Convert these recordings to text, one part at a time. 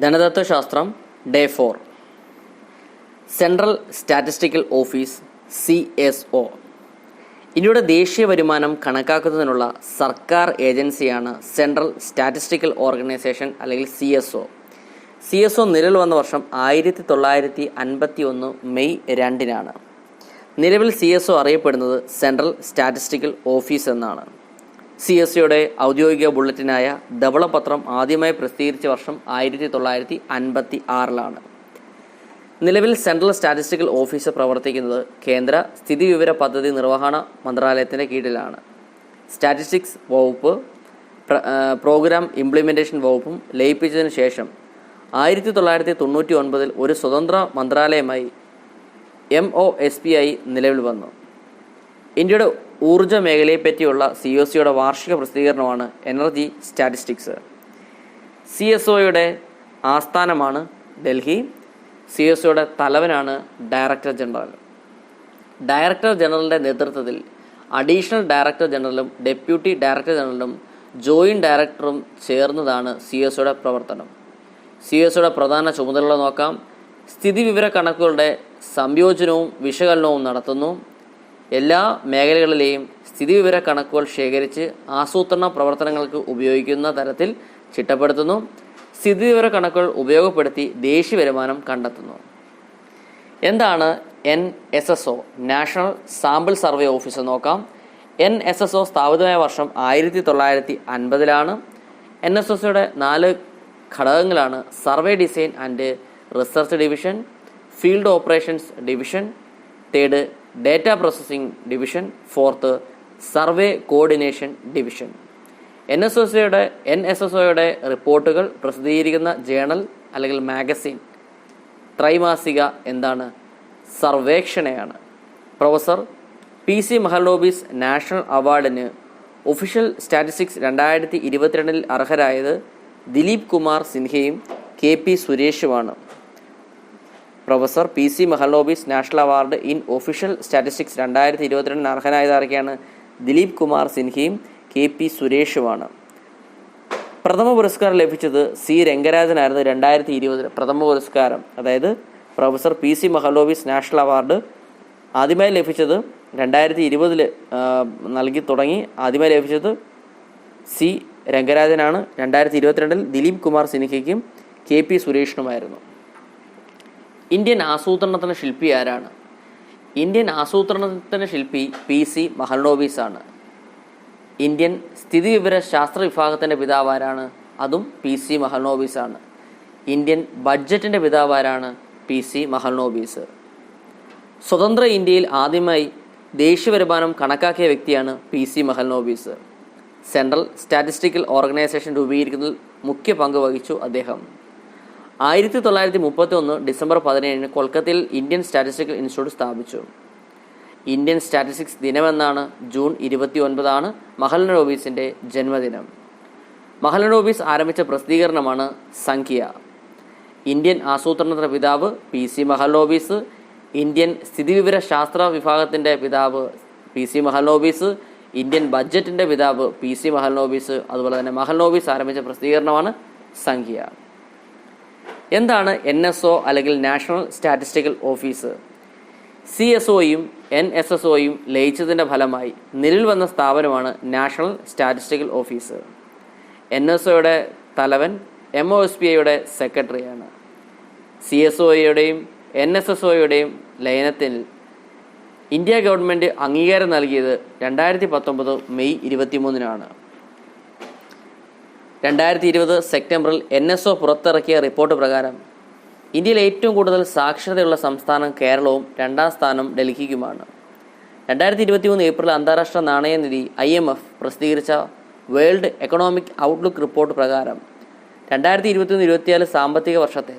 ധനതത്വശാസ്ത്രം day four central statistical office C S O ഇന്ത്യയുടെ ദേശീയ വരുമാനം കണക്കാക്കുന്നതിനുള്ള സർക്കാർ ഏജൻസിയാണ് സെൻട്രൽ സ്റ്റാറ്റിസ്റ്റിക്കൽ ഓർഗനൈസേഷൻ അല്ലെങ്കിൽ C S O C S O നിലവിൽ വന്ന വർഷം ആയിരത്തി തൊള്ളായിരത്തി അൻപത്തി ഒന്ന് മെയ് രണ്ടിനാണ്. നിലവിൽ സി എസ് ഒ അറിയപ്പെടുന്നത് സെൻട്രൽ സ്റ്റാറ്റിസ്റ്റിക്കൽ ഓഫീസ് എന്നാണ്. സി എസ് സിയുടെ ഔദ്യോഗിക ബുള്ളറ്റിനായ ധവളപത്രം ആദ്യമായി പ്രസിദ്ധീകരിച്ച വർഷം ആയിരത്തി തൊള്ളായിരത്തി അൻപത്തി ആറിലാണ് നിലവിൽ സെൻട്രൽ സ്റ്റാറ്റിസ്റ്റിക്കൽ ഓഫീസ് പ്രവർത്തിക്കുന്നത് കേന്ദ്ര സ്ഥിതിവിവര പദ്ധതി നിർവഹണ മന്ത്രാലയത്തിന്റെ കീഴിലാണ്. സ്റ്റാറ്റിസ്റ്റിക്സ് വകുപ്പ് പ്രോഗ്രാം ഇംപ്ലിമെന്റേഷൻ വകുപ്പും ലയിപ്പിച്ചതിന് ശേഷം ആയിരത്തി തൊള്ളായിരത്തി തൊണ്ണൂറ്റി ഒൻപതിൽ ഒരു സ്വതന്ത്ര മന്ത്രാലയമായി എം ഒ എസ് പി ആയി നിലവിൽ വന്നു. ഇന്ത്യയുടെ ഊർജ മേഖലയെപ്പറ്റിയുള്ള സി ഒ സിയുടെ വാർഷിക പ്രസിദ്ധീകരണമാണ് എനർജി സ്റ്റാറ്റിസ്റ്റിക്സ് സി എസ് ഒയുടെ ആസ്ഥാനമാണ് ഡൽഹി. സി എസ് ഒയുടെ തലവനാണ് ഡയറക്ടർ ജനറൽ ഡയറക്ടർ ജനറലിന്റെ നേതൃത്വത്തിൽ അഡീഷണൽ ഡയറക്ടർ ജനറലും ഡെപ്യൂട്ടി ഡയറക്ടർ ജനറലും ജോയിന്റ് ഡയറക്ടറും ചേർന്നതാണ് സി എസ് ഒയുടെ പ്രവർത്തനം. സി എസ് ഒയുടെ പ്രധാന ചുമതലകൾ നോക്കാം. സ്ഥിതിവിവര കണക്കുകളുടെ സംയോജനവും വിശകലനവും നടത്തുന്നു. എല്ലാ മേഖലകളിലെയും സ്ഥിതിവിവര കണക്കുകൾ ശേഖരിച്ച് ആസൂത്രണ പ്രവർത്തനങ്ങൾക്ക് ഉപയോഗിക്കുന്ന തരത്തിൽ ചിട്ടപ്പെടുത്തുന്നു. സ്ഥിതിവിവര കണക്കുകൾ ഉപയോഗപ്പെടുത്തി ദേശീയ വരുമാനം കണ്ടെത്തുന്നു. എന്താണ് N S S O? National sample survey office നോക്കാം. എൻ എസ് എസ് ഒ സ്ഥാപിതമായ വർഷം ആയിരത്തി തൊള്ളായിരത്തി അൻപതിലാണ് എൻ എസ് എസ് ഒയുടെ നാല് ഘടകങ്ങളാണ് survey design and research division field operations division third data processing division fourth survey coordination division N S S ഒയുടെ N S S ഒയുടെ റിപ്പോർട്ടുകൾ പ്രസിദ്ധീകരിക്കുന്ന ജേണൽ അല്ലെങ്കിൽ മാഗസിൻ ത്രൈമാസിക എന്താണ്? സർവേക്ഷണയാണ്. Professor P C Mahalanobis national അവാർഡിന് ഒഫീഷ്യൽ സ്റ്റാറ്റിസ്റ്റിക്സ് രണ്ടായിരത്തി ഇരുപത്തിരണ്ടിൽ അർഹരായത് ദിലീപ് കുമാർ സിൻഹയും K P സുരേഷുമാണ്. Professor P C Mahalanobis national award in official statistics രണ്ടായിരത്തി ഇരുപത്തിരണ്ടിന് അർഹനായത് ആരൊക്കെയാണ്? ദിലീപ് കുമാർ സിൻഹയും കെ പി സുരേഷുമാണ്. പ്രഥമ പുരസ്കാരം ലഭിച്ചത് സി രംഗരാജനായിരുന്നു രണ്ടായിരത്തി ഇരുപതിൽ പ്രഥമ പുരസ്കാരം. അതായത് professor P C Mahalanobis national award ആദ്യമായി ലഭിച്ചത് രണ്ടായിരത്തി ഇരുപതിൽ നൽകി തുടങ്ങി. ആദ്യമായി ലഭിച്ചത് സി രംഗരാജനാണ്. രണ്ടായിരത്തി ഇരുപത്തിരണ്ടിൽ ദിലീപ് കുമാർ സിൻഹയ്ക്കും കെ പി സുരേഷിനുമായിരുന്നു. ഇന്ത്യൻ ആസൂത്രണത്തിന് ശില്പി ആരാണ്? ഇന്ത്യൻ ആസൂത്രണത്തിന് ശില്പി പി സി മഹൽനോബീസ് ആണ്. ഇന്ത്യൻ സ്ഥിതിവിവര ശാസ്ത്ര വിഭാഗത്തിന്റെ പിതാവ് ആരാണ്? അതും പി സി മഹൽനോബീസ് ആണ്. ഇന്ത്യൻ ബഡ്ജറ്റിന്റെ പിതാവ് ആരാണ്? P C Mahalanobis. സ്വതന്ത്ര ഇന്ത്യയിൽ ആദ്യമായി ദേശീയ വരുമാനം കണക്കാക്കിയ വ്യക്തിയാണ് P C Mahalanobis. Central statistical organisation രൂപീകരിക്കുന്നതിൽ മുഖ്യ പങ്ക് വഹിച്ചു അദ്ദേഹം. ആയിരത്തി തൊള്ളായിരത്തി മുപ്പത്തി ഒന്ന് ഡിസംബർ പതിനേഴിന് കൊൽക്കത്തയിൽ ഇന്ത്യൻ സ്റ്റാറ്റിസ്റ്റിക്കൽ ഇൻസ്റ്റിറ്റ്യൂട്ട് സ്ഥാപിച്ചു. ഇന്ത്യൻ സ്റ്റാറ്റിസ്റ്റിക്സ് ദിനമെന്നാണ് ജൂൺ ഇരുപത്തി ഒൻപതാണ് മഹൽനോബീസിന്റെ ജന്മദിനം. മഹൽനോബീസ് ആരംഭിച്ച പ്രസിദ്ധീകരണമാണ് സംഖ്യ. ഇന്ത്യൻ ആസൂത്രണ പിതാവ് പി സി മഹൽനോബീസ് ഇന്ത്യൻ സ്ഥിതിവിവര ശാസ്ത്ര വിഭാഗത്തിന്റെ പിതാവ് പി സി മഹൽനോബീസ് ഇന്ത്യൻ ബഡ്ജറ്റിന്റെ പിതാവ് പി സി മഹൽനോബീസ് അതുപോലെ തന്നെ മഹൽനോബീസ് ആരംഭിച്ച പ്രസിദ്ധീകരണമാണ് സംഖ്യ. എന്താണ് എൻ എസ് ഒ അല്ലെങ്കിൽ national statistical office? C S ഒയും N S S ഒയും ലയിച്ചതിന്റെ ഫലമായി നിലവിൽ വന്ന സ്ഥാപനമാണ് national statistical office. N S ഒയുടെ തലവൻ എം ഒ എസ് പി ഐയുടെ സെക്രട്ടറിയാണ്. സി എസ് ഒയുടെയും എൻ എസ് എസ് ഒയുടെയും ലയനത്തിൽ ഇന്ത്യ ഗവൺമെന്റ് അംഗീകാരം നൽകിയത് രണ്ടായിരത്തി പത്തൊമ്പത് മെയ് ഇരുപത്തിമൂന്നിനാണ്. രണ്ടായിരത്തി ഇരുപത് സെപ്റ്റംബറിൽ എൻ എസ് ഒ പുറത്തിറക്കിയ റിപ്പോർട്ട് പ്രകാരം ഇന്ത്യയിൽ ഏറ്റവും കൂടുതൽ സാക്ഷരതയുള്ള സംസ്ഥാനം കേരളവും രണ്ടാം സ്ഥാനം ഡൽഹിക്കുമാണ്. രണ്ടായിരത്തി ഇരുപത്തി മൂന്ന് ഏപ്രിൽ അന്താരാഷ്ട്ര നാണയനിധി ഐ എം എഫ് പ്രസിദ്ധീകരിച്ച വേൾഡ് എക്കണോമിക് ഔട്ട്ലുക്ക് റിപ്പോർട്ട് പ്രകാരം രണ്ടായിരത്തി ഇരുപത്തി മൂന്ന് ഇരുപത്തിനാല് സാമ്പത്തിക വർഷത്തെ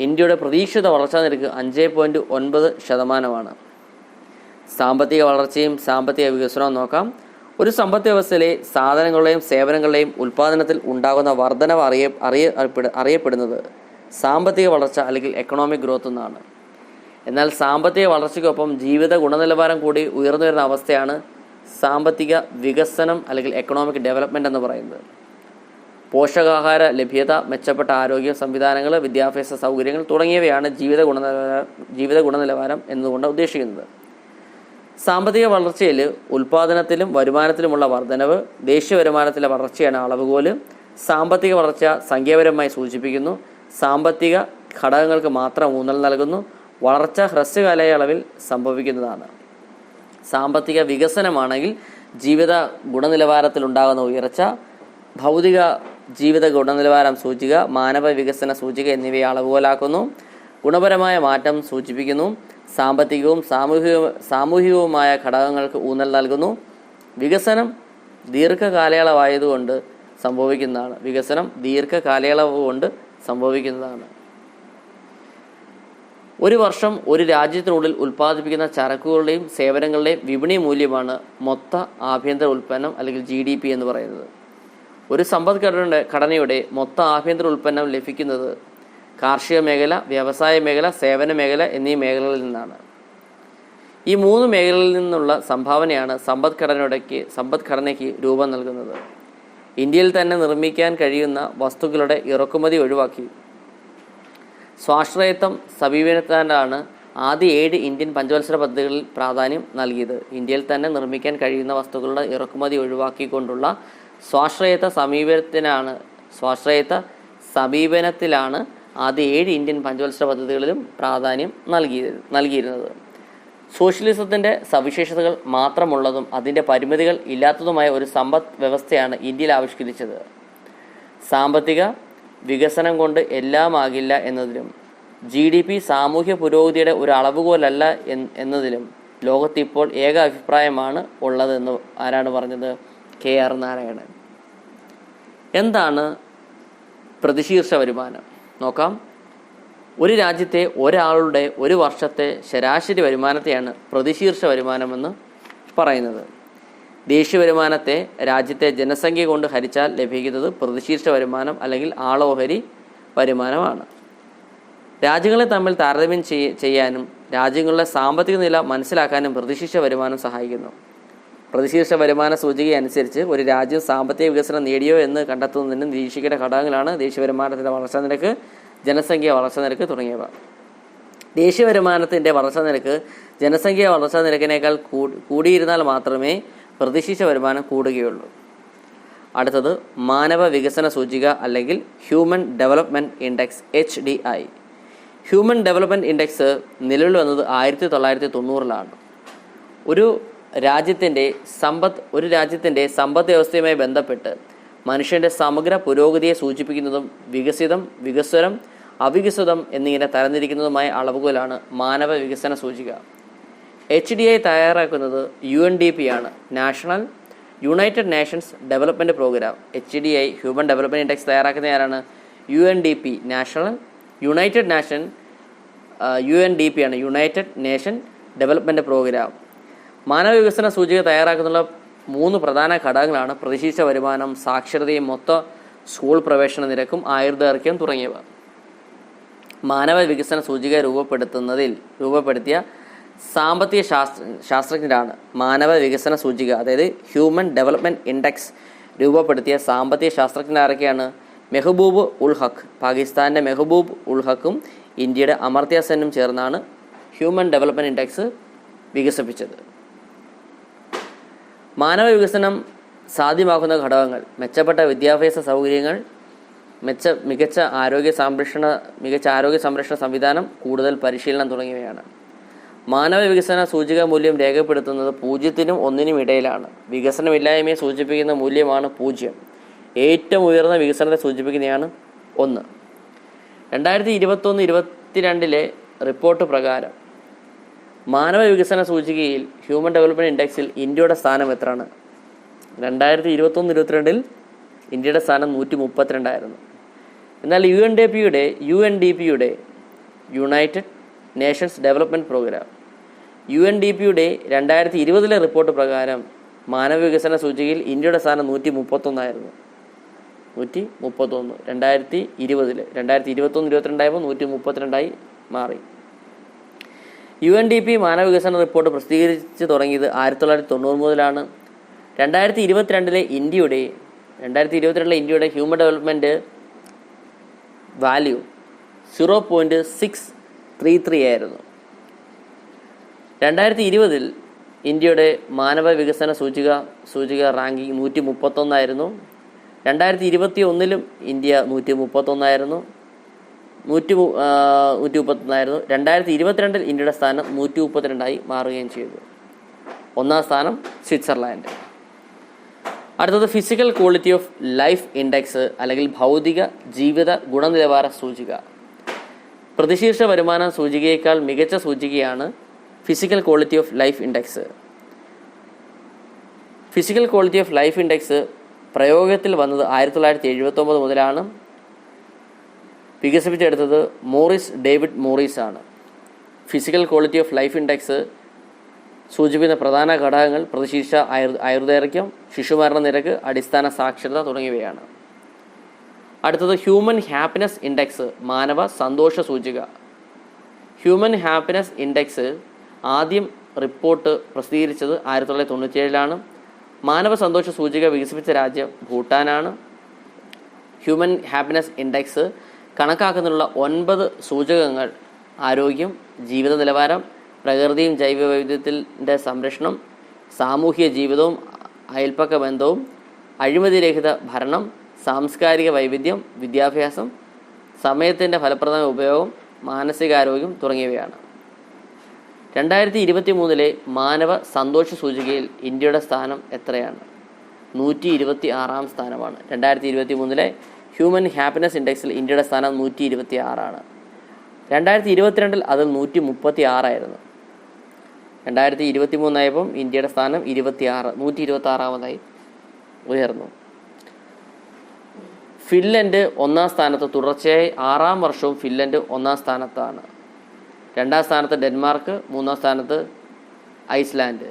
ഇന്ത്യയുടെ പ്രതീക്ഷിത വളർച്ചാ നിരക്ക് അഞ്ച് പോയിന്റ് ഒൻപത് ശതമാനമാണ്. സാമ്പത്തിക വളർച്ചയും സാമ്പത്തിക വികസനവും നോക്കാം. ഒരു സമ്പദ് വ്യവസ്ഥയിലെ സാധനങ്ങളുടെയും സേവനങ്ങളുടെയും ഉൽപ്പാദനത്തിൽ ഉണ്ടാകുന്ന വർധനവ് അറിയ അറിയ അറിയപ്പെടുന്നത് സാമ്പത്തിക വളർച്ച അല്ലെങ്കിൽ എക്കണോമിക് ഗ്രോത്ത് എന്നാണ്. എന്നാൽ സാമ്പത്തിക വളർച്ചയ്ക്കൊപ്പം ജീവിത ഗുണനിലവാരം കൂടി ഉയർന്നു വരുന്ന അവസ്ഥയാണ് സാമ്പത്തിക വികസനം അല്ലെങ്കിൽ എക്കണോമിക് ഡെവലപ്മെന്റ് എന്ന് പറയുന്നത്. പോഷകാഹാര ലഭ്യത മെച്ചപ്പെട്ട ആരോഗ്യ സംവിധാനങ്ങൾ വിദ്യാഭ്യാസ സൗകര്യങ്ങൾ തുടങ്ങിയവയാണ് ജീവിത ഗുണനിലവാരം ജീവിത ഗുണനിലവാരം എന്നതുകൊണ്ട് ഉദ്ദേശിക്കുന്നത്. സാമ്പത്തിക വളർച്ചയിൽ ഉൽപാദനത്തിലും വരുമാനത്തിലുമുള്ള വർധനവ് ദേശീയ വരുമാനത്തിലെ വളർച്ചയാണ് അളവുകോൽ. സാമ്പത്തിക വളർച്ച സംഖ്യാപരമായി സൂചിപ്പിക്കുന്നു. സാമ്പത്തിക ഘടകങ്ങൾക്ക് മാത്രം ഊന്നൽ നൽകുന്നു. വളർച്ച ഹ്രസ്വകാലയളവിൽ സംഭവിക്കുന്നതാണ്. സാമ്പത്തിക വികസനമാണെങ്കിൽ ജീവിത ഗുണനിലവാരത്തിലുണ്ടാകുന്ന ഉയർച്ച ഭൗതിക ജീവിത ഗുണനിലവാരം സൂചിക മാനവ വികസന സൂചിക എന്നിവയെ അളവുകോലാക്കുന്നു. ഗുണപരമായ മാറ്റം സൂചിപ്പിക്കുന്നു. സാമ്പത്തികവും സാമൂഹിക സാമൂഹികവുമായ ഘടകങ്ങൾക്ക് ഊന്നൽ നൽകുന്നു. വികസനം ദീർഘകാലയളവായതുകൊണ്ട് സംഭവിക്കുന്നതാണ്. വികസനം ദീർഘകാലയളവ് കൊണ്ട് സംഭവിക്കുന്നതാണ്. ഒരു വർഷം ഒരു രാജ്യത്തിനുള്ളിൽ ഉൽപ്പാദിപ്പിക്കുന്ന ചരക്കുകളുടെയും സേവനങ്ങളുടെയും വിപണി മൂല്യമാണ് മൊത്ത ആഭ്യന്തര ഉൽപ്പന്നം അല്ലെങ്കിൽ ജി ഡി പി എന്ന് പറയുന്നത്. ഒരു സമ്പദ്ഘടനയുടെ ഘടനയുടെ മൊത്ത ആഭ്യന്തര ഉൽപ്പന്നം ലഭിക്കുന്നത് കാർഷിക മേഖല വ്യവസായ മേഖല സേവന മേഖല എന്നീ മേഖലകളിൽ നിന്നാണ്. ഈ മൂന്ന് മേഖലകളിൽ നിന്നുള്ള സംഭാവനയാണ് സമ്പദ്ഘടനയുടെക്ക് സമ്പദ്ഘടനയ്ക്ക് രൂപം നൽകുന്നത്. ഇന്ത്യയിൽ തന്നെ നിർമ്മിക്കാൻ കഴിയുന്ന വസ്തുക്കളുടെ ഇറക്കുമതി ഒഴിവാക്കി. സ്വാശ്രയത്വം സമീപനത്താനാണ് ആദ്യ ഏഴ് ഇന്ത്യൻ പഞ്ചവത്സര പദ്ധതികളിൽ പ്രാധാന്യം നൽകിയത്. ഇന്ത്യയിൽ തന്നെ നിർമ്മിക്കാൻ കഴിയുന്ന വസ്തുക്കളുടെ ഇറക്കുമതി ഒഴിവാക്കിക്കൊണ്ടുള്ള സ്വാശ്രയത്വ സമീപനത്തിനാണ് സ്വാശ്രയത്വ സമീപനത്തിലാണ് ആദ്യ ഏഴ് ഇന്ത്യൻ പഞ്ചവത്സര പദ്ധതികളിലും പ്രാധാന്യം നൽകി നൽകിയിരുന്നത്. സോഷ്യലിസത്തിന്റെ സവിശേഷതകൾ മാത്രമുള്ളതും അതിന്റെ പരിമിതികൾ ഇല്ലാത്തതുമായ ഒരു സമ്പദ് വ്യവസ്ഥയാണ് ഇന്ത്യയിൽ ആവിഷ്കരിച്ചത്. സാമ്പത്തിക വികസനം കൊണ്ട് എല്ലാമാകില്ല എന്നതിലും ജി ഡി പി സാമൂഹ്യ പുരോഗതിയുടെ ഒരു അളവുകോലല്ല എന്നതിലും ലോകത്തിപ്പോൾ ഏക അഭിപ്രായമാണ് ഉള്ളതെന്ന് ആരാണ് പറഞ്ഞത്? K R Narayanan. എന്താണ് പ്രതിശീർഷ വരുമാനം? നോക്കാം. ഒരു രാജ്യത്തെ ഒരാളുടെ ഒരു വർഷത്തെ ശരാശരി വരുമാനത്തെയാണ് പ്രതിശീർഷ വരുമാനമെന്ന് പറയുന്നത്. ദേശീയ വരുമാനത്തെ രാജ്യത്തെ ജനസംഖ്യ കൊണ്ട് ഹരിച്ചാൽ ലഭിക്കുന്നത് പ്രതിശീർഷ വരുമാനം അല്ലെങ്കിൽ ആളോഹരി വരുമാനമാണ്. രാജ്യങ്ങളെ തമ്മിൽ താരതമ്യം ചെയ്യാനും രാജ്യങ്ങളുടെ സാമ്പത്തിക നില മനസ്സിലാക്കാനും പ്രതിശീർഷ വരുമാനം സഹായിക്കുന്നു. പ്രതിശീർഷ വരുമാന സൂചിക അനുസരിച്ച് ഒരു രാജ്യം സാമ്പത്തിക വികസനം നേടിയോ എന്ന് കണ്ടെത്തുന്നതിന് നിരീക്ഷിക്കേണ്ട ഘടകങ്ങളാണ് ദേശീയ വരുമാനത്തിന്റെ വളർച്ചാ നിരക്ക് ജനസംഖ്യ വളർച്ചാ നിരക്ക് തുടങ്ങിയവ. ദേശീയ വരുമാനത്തിന്റെ വളർച്ചാ നിരക്ക് ജനസംഖ്യ വളർച്ചാ നിരക്കിനേക്കാൾ കൂടിയിരുന്നാൽ മാത്രമേ പ്രതിശീർഷ വരുമാനം കൂടുകയുള്ളൂ. അടുത്തത് മാനവ വികസന സൂചിക അല്ലെങ്കിൽ human development index H D I human development index നിലവിൽ വന്നത് ആയിരത്തി തൊള്ളായിരത്തി തൊണ്ണൂറിലാണ്. ഒരു രാജ്യത്തിന്റെ സമ്പദ് ഒരു രാജ്യത്തിന്റെ സമ്പദ് വ്യവസ്ഥയുമായി ബന്ധപ്പെട്ട് മനുഷ്യന്റെ സമഗ്ര പുരോഗതിയെ സൂചിപ്പിക്കുന്നതും വികസിതം വികസ്വരം അവികസിതം എന്നിങ്ങനെ തരംതിരിക്കുന്നതുമായ അളവുകോലാണ് മാനവ വികസന സൂചിക. എച്ച് ഡി ഐ തയ്യാറാക്കുന്നത് യു എൻ ഡി പി ആണ് national united nations development programme. H D I human development index തയ്യാറാക്കുന്ന ആരാണ്? U N D P national united nation U N D P ആണ് യുണൈറ്റഡ് നേഷൻ ഡെവലപ്മെന്റ് പ്രോഗ്രാം. മാനവ വികസന സൂചിക തയ്യാറാക്കുന്നുള്ള മൂന്ന് പ്രധാന ഘടകങ്ങളാണ് പ്രതിശീർഷ വരുമാനം സാക്ഷരതയും മൊത്ത സ്കൂൾ പ്രവേശന നിരക്കും ആയുർദൈർഘ്യം തുടങ്ങിയവ. മാനവ വികസന സൂചിക രൂപപ്പെടുത്തുന്നതിൽ രൂപപ്പെടുത്തിയ സാമ്പത്തിക ശാസ്ത്ര ശാസ്ത്രജ്ഞരാണ് മാനവ വികസന സൂചിക അതായത് ഹ്യൂമൻ ഡെവലപ്മെന്റ് ഇൻഡെക്സ് രൂപപ്പെടുത്തിയ സാമ്പത്തിക ശാസ്ത്രജ്ഞരാരൊക്കെയാണ് മെഹബൂബ് ഉൾ ഹക്ക് പാകിസ്ഥാന്റെ മെഹബൂബ് ഉൾ ഹക്കും ഇന്ത്യയുടെ അമർത്യ സെന്നും ചേർന്നാണ് ഹ്യൂമൻ ഡെവലപ്മെന്റ് ഇൻഡെക്സ് വികസിപ്പിച്ചത്. മാനവ വികസനം സാധ്യമാക്കുന്ന ഘടകങ്ങൾ മെച്ചപ്പെട്ട വിദ്യാഭ്യാസ സൗകര്യങ്ങൾ മെച്ച മികച്ച ആരോഗ്യ സംരക്ഷണ മികച്ച ആരോഗ്യ സംരക്ഷണ സംവിധാനം കൂടുതൽ പരിശീലനം തുടങ്ങിയവയാണ്. മാനവ വികസന സൂചിക മൂല്യം രേഖപ്പെടുത്തുന്നത് പൂജ്യത്തിനും ഒന്നിനും ഇടയിലാണ്. വികസനമില്ലായ്മയെ സൂചിപ്പിക്കുന്ന മൂല്യമാണ് പൂജ്യം. ഏറ്റവും ഉയർന്ന വികസനത്തെ സൂചിപ്പിക്കുന്നതാണ് ഒന്ന്. രണ്ടായിരത്തി ഇരുപത്തൊന്ന് ഇരുപത്തിരണ്ടിലെ റിപ്പോർട്ട് പ്രകാരം മാനവ വികസന സൂചികയിൽ ഹ്യൂമൻ ഡെവലപ്മെന്റ് ഇൻഡെക്സിൽ ഇന്ത്യയുടെ സ്ഥാനം എത്രയാണ്? രണ്ടായിരത്തി ഇരുപത്തൊന്ന് ഇരുപത്തിരണ്ടിൽ ഇന്ത്യയുടെ സ്ഥാനം നൂറ്റി മുപ്പത്തിരണ്ടായിരുന്നു എന്നാൽ യു എൻ ഡി പിയുടെ യു എൻ ഡി പിയുടെ united nations development programme U N D പിയുടെ രണ്ടായിരത്തി ഇരുപതിലെ റിപ്പോർട്ട് പ്രകാരം മാനവ വികസന സൂചികയിൽ ഇന്ത്യയുടെ സ്ഥാനം നൂറ്റി മുപ്പത്തൊന്നായിരുന്നു നൂറ്റി മുപ്പത്തൊന്ന് രണ്ടായിരത്തി ഇരുപതിൽ രണ്ടായിരത്തി ഇരുപത്തൊന്ന് ഇരുപത്തിരണ്ടായപ്പോൾ നൂറ്റി മുപ്പത്തിരണ്ടായി മാറി. യു എൻ ഡി പി മാനവ വികസന റിപ്പോർട്ട് പ്രസിദ്ധീകരിച്ച് തുടങ്ങിയത് ആയിരത്തി തൊള്ളായിരത്തി തൊണ്ണൂറ് മുതലാണ്. രണ്ടായിരത്തി ഇരുപത്തിരണ്ടിലെ ഇന്ത്യയുടെ രണ്ടായിരത്തി ഇരുപത്തിരണ്ടിലെ ഇന്ത്യയുടെ human development value zero point six three three ആയിരുന്നു. രണ്ടായിരത്തി ഇരുപതിൽ ഇന്ത്യയുടെ മാനവ വികസന സൂചിക സൂചിക റാങ്കിങ് നൂറ്റി മുപ്പത്തൊന്നായിരുന്നു രണ്ടായിരത്തി ഇരുപത്തി ഒന്നിലും ഇന്ത്യ നൂറ്റി മുപ്പത്തൊന്നായിരുന്നു നൂറ്റി നൂറ്റി മുപ്പത്തൊന്നായിരുന്നു രണ്ടായിരത്തി ഇരുപത്തിരണ്ടിൽ ഇന്ത്യയുടെ സ്ഥാനം നൂറ്റി മുപ്പത്തിരണ്ടായി മാറുകയും ചെയ്തു. ഒന്നാം സ്ഥാനം സ്വിറ്റ്സർലാൻഡ്. അടുത്തത് physical quality of life index അല്ലെങ്കിൽ ഭൗതിക ജീവിത ഗുണനിലവാര സൂചിക. പ്രതിശീർഷ വരുമാന സൂചികയേക്കാൾ മികച്ച സൂചികയാണ് physical quality of life index physical quality of life index പ്രയോഗത്തിൽ വന്നത് ആയിരത്തി തൊള്ളായിരത്തി എഴുപത്തൊമ്പത് മുതലാണ്. വികസിപ്പിച്ചെടുത്തത് മോറിസ് ഡേവിഡ് മോറിസ് ആണ്. Physical quality of life index സൂചിപ്പിക്കുന്ന പ്രധാന ഘടകങ്ങൾ പ്രതിശീർഷ ആയുർ ആയുർദൈർഘ്യം ശിശുമരണ നിരക്ക് അടിസ്ഥാന സാക്ഷരത തുടങ്ങിയവയാണ്. അടുത്തത് ഹ്യൂമൻ ഹാപ്പിനെസ് ഇൻഡെക്സ് മാനവ സന്തോഷ സൂചിക. ഹ്യൂമൻ ഹാപ്പിനെസ് ഇൻഡെക്സ് ആദ്യം റിപ്പോർട്ട് പ്രസിദ്ധീകരിച്ചത് ആയിരത്തി തൊള്ളായിരത്തി തൊണ്ണൂറ്റിയേഴിലാണ് മാനവ സന്തോഷ സൂചിക വികസിപ്പിച്ച രാജ്യം ഭൂട്ടാനാണ്. ഹ്യൂമൻ ഹാപ്പിനെസ് ഇൻഡെക്സ് കണക്കാക്കുന്നതിനുള്ള ഒൻപത് സൂചകങ്ങൾ ആരോഗ്യം ജീവിത നിലവാരം പ്രകൃതിയും ജൈവ വൈവിധ്യത്തിന്റെ സംരക്ഷണം സാമൂഹിക ജീവിതവും അയൽപ്പക്ക ബന്ധവും അഴിമതിരഹിത ഭരണം സാംസ്കാരിക വൈവിധ്യം വിദ്യാഭ്യാസം സമയത്തിന്റെ ഫലപ്രദമായ ഉപയോഗം മാനസികാരോഗ്യം തുടങ്ങിയവയാണ്. രണ്ടായിരത്തി ഇരുപത്തി മൂന്നിലെ മാനവ സന്തോഷ സൂചികയിൽ ഇന്ത്യയുടെ സ്ഥാനം എത്രയാണ്? നൂറ്റി ഇരുപത്തി ആറാം സ്ഥാനമാണ്. രണ്ടായിരത്തി ഇരുപത്തി മൂന്നിലെ ഹ്യൂമൻ ഹാപ്പിനെസ് ഇൻഡെക്സിൽ ഇന്ത്യയുടെ സ്ഥാനം നൂറ്റി ഇരുപത്തി ആറാണ് രണ്ടായിരത്തി ഇരുപത്തിരണ്ടിൽ അത് നൂറ്റി മുപ്പത്തി ആറായിരുന്നു രണ്ടായിരത്തി ഇരുപത്തി മൂന്നായപ്പം ഇന്ത്യയുടെ സ്ഥാനം ഇരുപത്തി ആറ് നൂറ്റി ഇരുപത്തി ആറാമതായി ഉയർന്നു. ഫിൻലൻഡ് ഒന്നാം സ്ഥാനത്ത് തുടർച്ചയായി ആറാം വർഷവും ഫിൻലൻഡ് ഒന്നാം സ്ഥാനത്താണ്. രണ്ടാം സ്ഥാനത്ത് ഡെൻമാർക്ക് മൂന്നാം സ്ഥാനത്ത് ഐസ്ലാൻഡ്.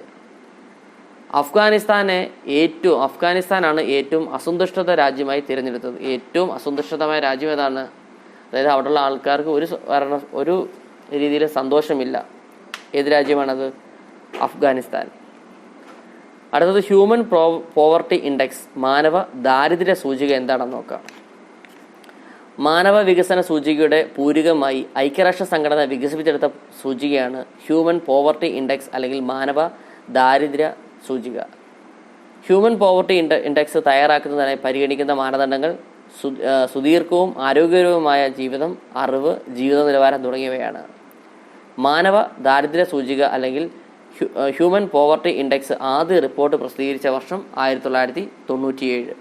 അഫ്ഗാനിസ്ഥാനെ ഏറ്റവും അഫ്ഗാനിസ്ഥാനാണ് ഏറ്റവും അസന്തുഷ്ടത രാജ്യമായി തിരഞ്ഞെടുത്തത്. ഏറ്റവും അസന്തുഷ്ടമായ രാജ്യം ഏതാണ്? അതായത് അവിടെയുള്ള ആൾക്കാർക്ക് ഒരു ഭരണ ഒരു രീതിയിൽ സന്തോഷമില്ല. ഏത് രാജ്യമാണത്? അഫ്ഗാനിസ്ഥാൻ. അടുത്തത് ഹ്യൂമൻ പ്രോ പോവർട്ടി ഇൻഡെക്സ് മാനവ ദാരിദ്ര്യ സൂചിക എന്താണെന്ന് നോക്കാം. മാനവ വികസന സൂചികയുടെ പൂരകമായി ഐക്യരാഷ്ട്ര സംഘടന വികസിപ്പിച്ചെടുത്ത സൂചികയാണ് ഹ്യൂമൻ പോവർട്ടി ഇൻഡെക്സ് അല്ലെങ്കിൽ മാനവ ദാരിദ്ര്യ സൂചിക. ഹ്യൂമൻ പോവർട്ടി ഇൻഡ ഇൻഡെക്സ് തയ്യാറാക്കുന്നതിനായി പരിഗണിക്കുന്ന മാനദണ്ഡങ്ങൾ സുദീർഘവും ആരോഗ്യകരവുമായ ജീവിതം അറിവ് ജീവിത നിലവാരം തുടങ്ങിയവയാണ്. മാനവ ദാരിദ്ര്യ സൂചിക അല്ലെങ്കിൽ ഹ്യൂമൻ പോവർട്ടി ഇൻഡെക്സ് ആദ്യ റിപ്പോർട്ട് പ്രസിദ്ധീകരിച്ച വർഷം ആയിരത്തി തൊള്ളായിരത്തി തൊണ്ണൂറ്റിയേഴ്.